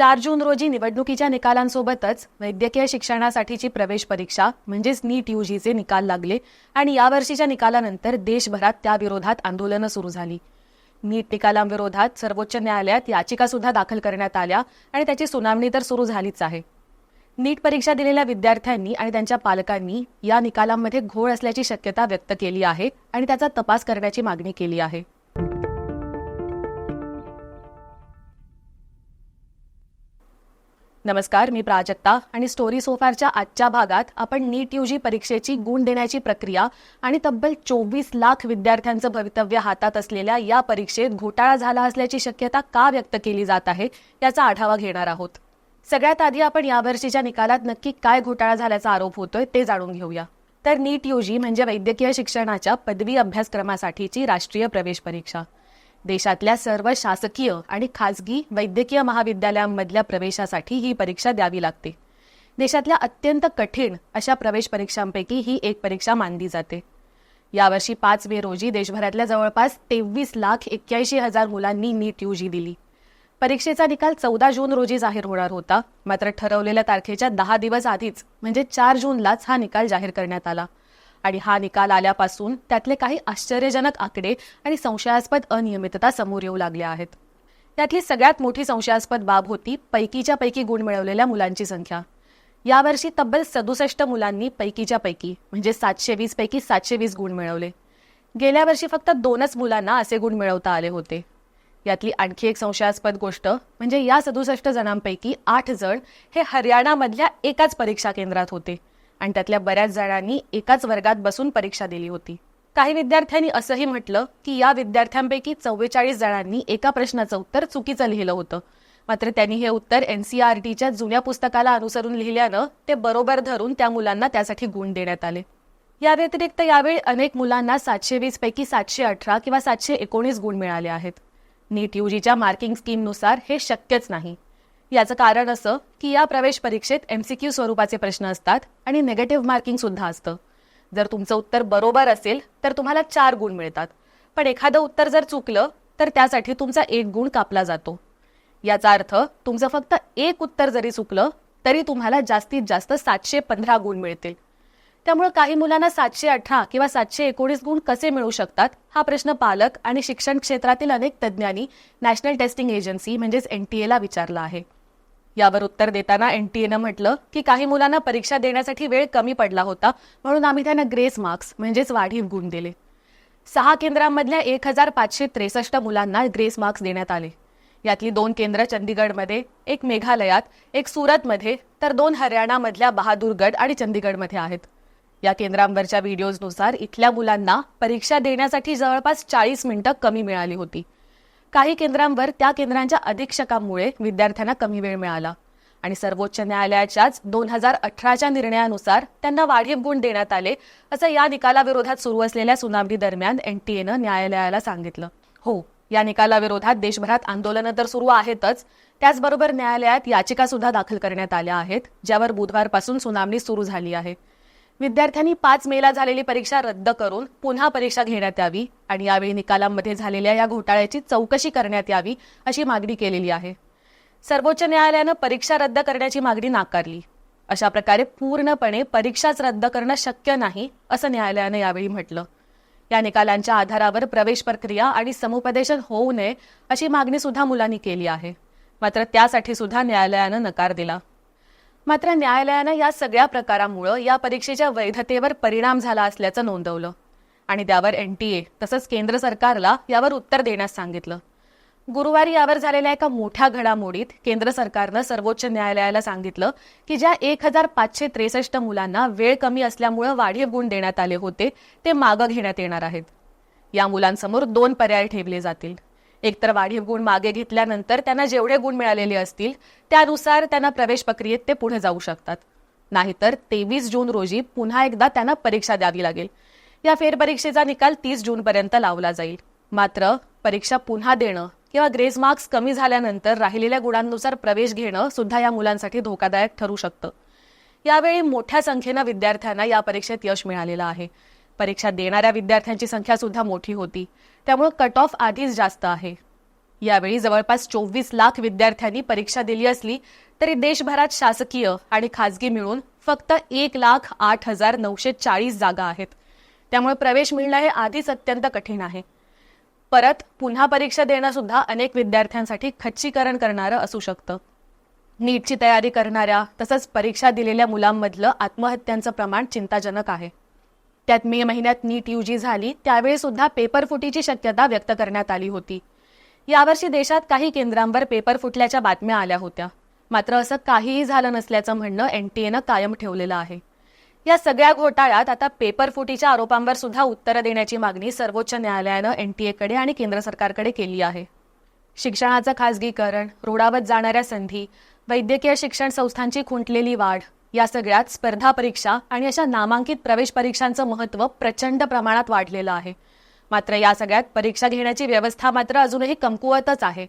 चार जून रोजी निवडणुकीच्या निकालांसोबतच वैद्यकीय शिक्षणासाठीची प्रवेश परीक्षा म्हणजेच नीट यूजीचे निकाल लागले आणि यावर्षीच्या निकालानंतर देशभरात त्याविरोधात आंदोलनं सुरू झाली. नीट निकालांविरोधात सर्वोच्च न्यायालयात याचिका सुद्धा दाखल करण्यात आल्या आणि त्याची सुनावणी तर सुरू झालीच आहे. नीट परीक्षा दिलेल्या विद्यार्थ्यांनी आणि त्यांच्या पालकांनी या निकालांमध्ये घोळ असल्याची शक्यता व्यक्त केली आहे आणि त्याचा तपास करण्याची मागणी केली आहे. नमस्कार मी प्राजक्ता आणि स्टोरी सोफारच्या आजच्या भागात आपण नीट यूजी परीक्षेची गुण देण्याची प्रक्रिया आणि तब्बल चोवीस लाख विद्यार्थ्यांचं भवितव्य हातात असलेल्या या परीक्षेत घोटाळा झाला असल्याची शक्यता का व्यक्त केली जात आहे याचा आढावा घेणार आहोत. सगळ्यात आधी आपण यावर्षीच्या निकालात नक्की काय घोटाळा झाल्याचा आरोप होतोय ते जाणून घेऊया. तर नीट यूजी म्हणजे वैद्यकीय शिक्षणाच्या पदवी अभ्यासक्रमासाठीची राष्ट्रीय प्रवेश परीक्षा. देशातल्या सर्व शासकीय आणि खासगी वैद्यकीय महाविद्यालयांमधल्या प्रवेशासाठी ही परीक्षा द्यावी लागते. देशातल्या अत्यंत कठीण अशा प्रवेश परीक्षांपैकी ही एक परीक्षा मानली जाते. यावर्षी पाच मे रोजी देशभरातल्या जवळपास तेवीस लाख एक्क्याऐंशी हजार मुलांनी नीट यूजी दिली. परीक्षेचा निकाल चौदा जून रोजी जाहीर होणार होता मात्र ठरवलेल्या तारखेच्या दहा दिवस आधीच म्हणजे चार जूनलाच हा निकाल जाहीर करण्यात आला. आणि हा निकाल आल्यापासून त्यातले काही आश्चर्यजनक आकडे आणि संशयास्पद अनियमितता समोर येऊ लागल्या आहेत. त्यातली सगळ्यात मोठी संशयास्पद बाब होती पैकीच्या पैकी गुण मिळवलेल्या मुलांची संख्या. यावर्षी तब्बल सदुसष्ट मुलांनी पैकीच्या पैकी म्हणजे सातशे वीस पैकी सातशे वीस गुण मिळवले. गेल्या वर्षी फक्त दोनच मुलांना असे गुण मिळवता आले होते. यातली आणखी एक संशयास्पद गोष्ट म्हणजे या सदुसष्ट जणांपैकी आठ जण हे हरियाणामधल्या एकाच परीक्षा केंद्रात होते. आणि त्यातल्या बऱ्याच जणांनी एकाच वर्गात बसून परीक्षा दिली होती. काही विद्यार्थ्यांनी असंही म्हटलं की या विद्यार्थ्यांपैकी चव्वेचाळीस जणांनी एका प्रश्नाचं उत्तर चुकीचं लिहिलं होतं. मात्र त्यांनी हे उत्तर एनसीआरटीच्या जुन्या पुस्तकाला अनुसरून लिहिल्यानं ते बरोबर धरून त्या मुलांना त्यासाठी गुण देण्यात आले. या व्यतिरिक्त यावेळी अनेक मुलांना सातशे वीस पैकी सातशे अठरा किंवा सातशे एकोणीस गुण मिळाले आहेत. नीट यूजीच्या मार्किंग स्कीमनुसार हे शक्यच नाही. याचं कारण असं की या प्रवेश परीक्षेत एमसीक्यू स्वरूपाचे प्रश्न असतात आणि नेगेटिव्ह मार्किंग सुद्धा असतं. जर तुमचं उत्तर बरोबर असेल तर तुम्हाला चार गुण मिळतात. पण एखादं उत्तर जर चुकलं तर त्यासाठी तुमचा एक गुण कापला जातो. याचा अर्थ तुमचं फक्त एक उत्तर जरी चुकलं तरी तुम्हाला जास्तीत जास्त सातशे पंधरा गुण मिळतील. त्यामुळे काही मुलांना सातशे अठरा किंवा सातशे एकोणीस गुण कसे मिळू शकतात हा प्रश्न पालक आणि शिक्षण क्षेत्रातील अनेक तज्ज्ञांनी नॅशनल टेस्टिंग एजन्सी म्हणजेच एन टी एला विचारला आहे. यावर उत्तर देताना एनटीएनं म्हटलं की काही मुलांना परीक्षा देण्यासाठी वेळ कमी पडला होता म्हणून आम्ही त्यांना ग्रेस मार्क्स म्हणजेच वाढीव गुण दिले. सहा केंद्रांमधल्या एक हजार पाचशे त्रेसष्ट मुलांना ग्रेस मार्क्स देण्यात आले. यातली दोन केंद्र चंदीगडमध्ये एक मेघालयात एक सुरतमध्ये तर दोन हरियाणामधल्या बहादूरगड आणि चंदीगडमध्ये आहेत. या केंद्रांवरच्या व्हिडिओजनुसार इथल्या मुलांना परीक्षा देण्यासाठी जवळपास चाळीस मिनिटं कमी मिळाली होती. काही केंद्रांवर त्या केंद्रांच्या अधीक्षकांमुळे विद्यार्थ्यांना कमी वेळ मिळाला. आणि सर्वोच्च न्यायालयाच्याच दोन हजार अठराच्या निर्णयानुसार त्यांना वाढीव गुण देण्यात आले असं या निकालाविरोधात सुरू असलेल्या सुनावणी दरम्यान एनटीएनं न्यायालयाला सांगितलं. हो या निकालाविरोधात देशभरात आंदोलनं तर सुरू आहेतच त्याचबरोबर न्यायालयात याचिका सुद्धा दाखल करण्यात आल्या आहेत ज्यावर बुधवारपासून सुनावणी सुरू झाली आहे. विद्यार्थ्यांनी पाच मेला झालेली परीक्षा रद्द करून पुन्हा परीक्षा घेण्यात यावी आणि यावेळी निकालांमध्ये झालेल्या या घोटाळ्याची चौकशी करण्यात यावी अशी मागणी केलेली आहे. सर्वोच्च न्यायालयानं परीक्षा रद्द करण्याची मागणी नाकारली. अशा प्रकारे पूर्णपणे परीक्षाच रद्द करणं शक्य नाही असं न्यायालयानं यावेळी म्हटलं. या निकालांच्या आधारावर प्रवेश प्रक्रिया आणि समुपदेशन होऊ नये अशी मागणी सुद्धा मुलांनी केली आहे. मात्र त्यासाठी सुद्धा न्यायालयानं नकार दिला. मात्र न्यायालयानं या सगळ्या प्रकारामुळं या परीक्षेच्या वैधतेवर परिणाम झाला असल्याचं नोंदवलं. आणि त्यावर एनटीए तसंच केंद्र सरकारला यावर उत्तर देण्यास सांगितलं. गुरुवारी यावर झालेल्या एका मोठ्या घडामोडीत केंद्र सरकारनं सर्वोच्च न्यायालयाला सांगितलं की ज्या एक हजार पाचशे त्रेसष्ट मुलांना वेळ कमी असल्यामुळं वाढीव गुण देण्यात आले होते ते मागं घेण्यात येणार आहेत. या मुलांसमोर दोन पर्याय ठेवले जातील. एकतर वाढीव गुण मागे घेतल्यानंतर त्यांना जेवढे गुण मिळालेले असतील त्यानुसार त्यांना प्रवेश प्रक्रियेत ते पुढे जाऊ शकतात. नाहीतर तेवीस जून रोजी पुन्हा एकदा त्यांना परीक्षा द्यावी लागेल. या फेरपरीक्षेचा निकाल तीस जूनपर्यंत लावला जाईल. मात्र परीक्षा पुन्हा देणं किंवा ग्रेस मार्क्स कमी झाल्यानंतर राहिलेल्या गुणांनुसार प्रवेश घेणं सुद्धा या मुलांसाठी धोकादायक ठरू शकतं. यावेळी मोठ्या संख्येनं विद्यार्थ्यांना या परीक्षेत यश मिळालेलं आहे. परीक्षा देणाऱ्या विद्यार्थ्यांची संख्या सुद्धा मोठी होती. त्यामुळे कट ऑफ आधीच जास्त आहे. यावेळी जवळपास चोवीस लाख विद्यार्थ्यांनी परीक्षा दिली असली तरी देशभरात शासकीय आणि खासगी मिळून फक्त एक लाख आठ हजार नऊशे चाळीस जागा आहेत. त्यामुळे प्रवेश मिळणं हे आधीच अत्यंत कठीण आहे. परत पुन्हा परीक्षा देणं सुद्धा अनेक विद्यार्थ्यांसाठी खच्चीकरण करणारं असू शकतं. नीटची तयारी करणाऱ्या तसंच परीक्षा दिलेल्या मुलांमधलं आत्महत्यांचं प्रमाण चिंताजनक आहे. त्यात मे महिन्यात नीट यूजी झाली त्यावेळी सुद्धा पेपर फुटीची शक्यता व्यक्त करण्यात आली होती. यावर्षी देशात काही केंद्रांवर पेपर फुटल्याच्या बातम्या आल्या होत्या. मात्र असं काहीही झालं नसल्याचं म्हणणं एनटीएनं कायम ठेवलेलं आहे. या सगळ्या घोटाळ्यात आता पेपर फुटीच्या आरोपांवर सुद्धा उत्तरं देण्याची मागणी सर्वोच्च न्यायालयानं एनटीएकडे आणि केंद्र सरकारकडे केली आहे. शिक्षणाचं खासगीकरण रोडावत जाणाऱ्या संधी वैद्यकीय शिक्षण संस्थांची खुंटलेली वाढ या सगळ्यात स्पर्धा परीक्षा आणि अशा नामांकित प्रवेश परीक्षांचं महत्त्व प्रचंड प्रमाणात वाढलेलं आहे. मात्र या सगळ्यात परीक्षा घेण्याची व्यवस्था मात्र अजूनही कमकुवतच आहे.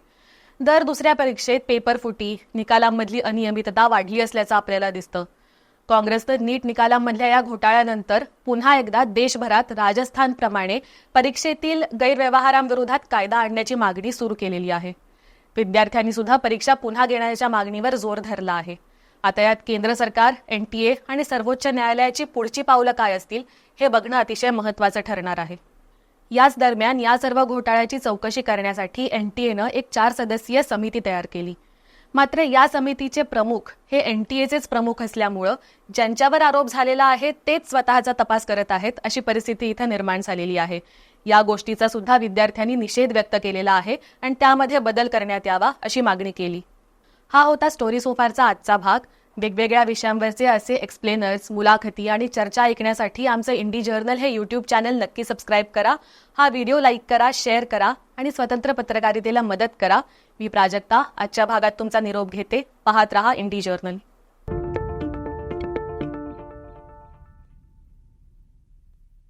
दर दुसऱ्या परीक्षेत पेपर फुटी निकालांमधली अनियमितता वाढली असल्याचं आपल्याला दिसतं. काँग्रेस तर नीट निकालांमधल्या या घोटाळ्यानंतर पुन्हा एकदा देशभरात राजस्थानप्रमाणे परीक्षेतील गैरव्यवहारांविरोधात कायदा आणण्याची मागणी सुरू केलेली आहे. विद्यार्थ्यांनी सुद्धा परीक्षा पुन्हा घेण्याच्या मागणीवर जोर धरला आहे. आता यात केंद्र सरकार एनटीए आणि सर्वोच्च न्यायालयाची पुढची पावलं काय असतील हे बघणं अतिशय महत्त्वाचं ठरणार आहे. याच दरम्यान या सर्व घोटाळ्याची चौकशी करण्यासाठी एनटीएनं एक चार सदस्यीय समिती तयार केली. मात्र या समितीचे प्रमुख हे एनटीएचेच प्रमुख असल्यामुळं ज्यांच्यावर आरोप झालेला आहे तेच स्वतःचा तपास करत आहेत अशी परिस्थिती इथं निर्माण झालेली आहे. या गोष्टीचा सुद्धा विद्यार्थ्यांनी निषेध व्यक्त केलेला आहे आणि त्यामध्ये बदल करण्यात यावा अशी मागणी केली. हा होता स्टोरी सोफारचा आजचा भाग. वेगवेगळ्या विषयांवरचे असे एक्सप्लेनर्स मुलाखती आणि चर्चा ऐकण्यासाठी आमचं इंडी जर्नल हे यूट्यूब चॅनल नक्की सबस्क्राईब करा. हा व्हिडिओ लाईक करा शेअर करा आणि स्वतंत्र पत्रकारितेला मदत करा. मी प्राजक्ता आजच्या भागात तुमचा निरोप घेते. पाहत रहा इंडी जर्नल